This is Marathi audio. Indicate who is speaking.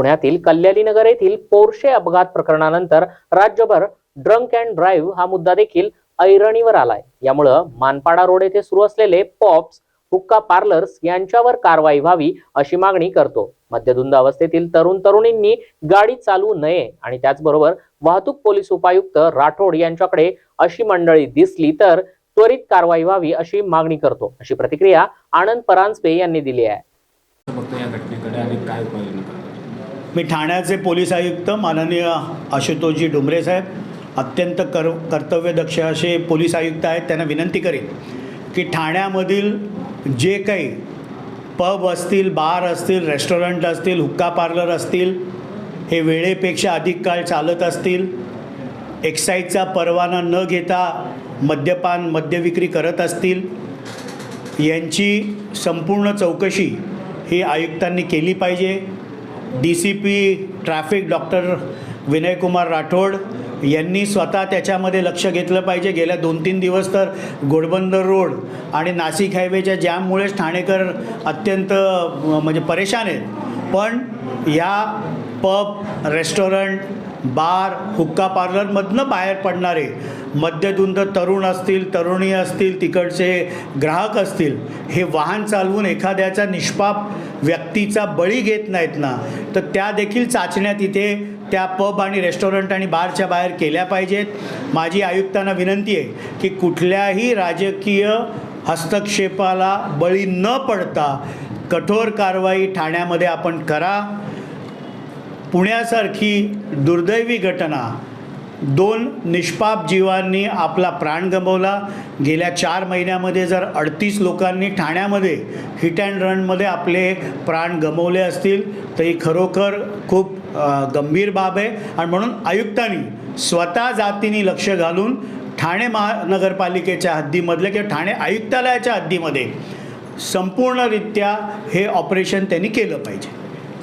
Speaker 1: पुण्यातील कल्याणीनगर येथील पोर्शे अपघात प्रकरणानंतर राज्यभर ड्रंक अँड ड्राईव्ह हा मुद्दा देखील ऐरणीवर आलाय. यामुळं मानपाडा रोड येथे सुरू असलेले पॉप्स हुक्का पार्लर्स यांच्यावर कारवाई व्हावी अशी मागणी करतो. मद्यधुंद अवस्थेतील तरुण तरुणींनी गाडी चालवू नये आणि त्याचबरोबर वाहतूक पोलीस उपायुक्त राठोड यांच्याकडे अशी मंडळी दिसली तर त्वरित कारवाई व्हावी अशी मागणी करतो. अशी प्रतिक्रिया आनंद परांजपे यांनी दिली आहे.
Speaker 2: मी ठाण्याचे पोलीस आयुक्त माननीय आशुतोषजी डुमरे साहेब अत्यंत कर कर्तव्यदक्ष असे पोलीस आयुक्त आहेत त्यांना विनंती करेन की ठाण्यामधील जे काही पब असतील बार असतील रेस्टॉरंट असतील हुक्का पार्लर असतील हे वेळेपेक्षा अधिक काळ चालत असतील एक्साईजचा परवाना न घेता मद्यपान मद्यविक्री करत असतील यांची संपूर्ण चौकशी ही आयुक्तांनी केली पाहिजे. D C P traffic doctor Vinaykumar Rathod यांनी स्वतः त्याच्यामध्ये लक्ष घेतलं पाहिजे. गेल्या दोन तीन दिवस तर घोडबंदर रोड आणि नाशिक हायवेच्या जॅममुळेच ठाणेकर अत्यंत म्हणजे परेशान आहेत. पण या पब रेस्टॉरंट बार हुक्का पार्लरमधनं बाहेर पडणारे मद्यधुंद तरुण असतील तरुणी असतील तिकडचे ग्राहक असतील हे वाहन चालवून एखाद्याचा निष्पाप व्यक्तीचा बळी घेत नाहीत ना? तर त्या देखील चाचण्या तिथे त्या पब आणि रेस्टॉरंट आणि बारच्या बाहेर केल्या पाहिजेत. माझी आयुक्तांना विनंती आहे की कुठल्याही राजकीय हस्तक्षेपाला बळी न पडता कठोर कारवाई ठाण्यामध्ये आपण करा. पुण्यासारखी दुर्दैवी घटना दोन निष्पाप जीवांनी आपला प्राण गमवला. गेल्या चार महिन्यामध्ये जर अडतीस लोकांनी ठाण्यामध्ये हिट अँड रनमध्ये आपले प्राण गमवले असतील तर ही खरोखर खूप गंभीर बाब आहे. आणि म्हणून आयुक्तांनी स्वतः जातीने लक्ष घालून ठाणे महानगरपालिकेच्या हद्दीमधले किंवा ठाणे आयुक्तालयाच्या हद्दीमध्ये संपूर्णरित्या हे ऑपरेशन त्यांनी केलं पाहिजे.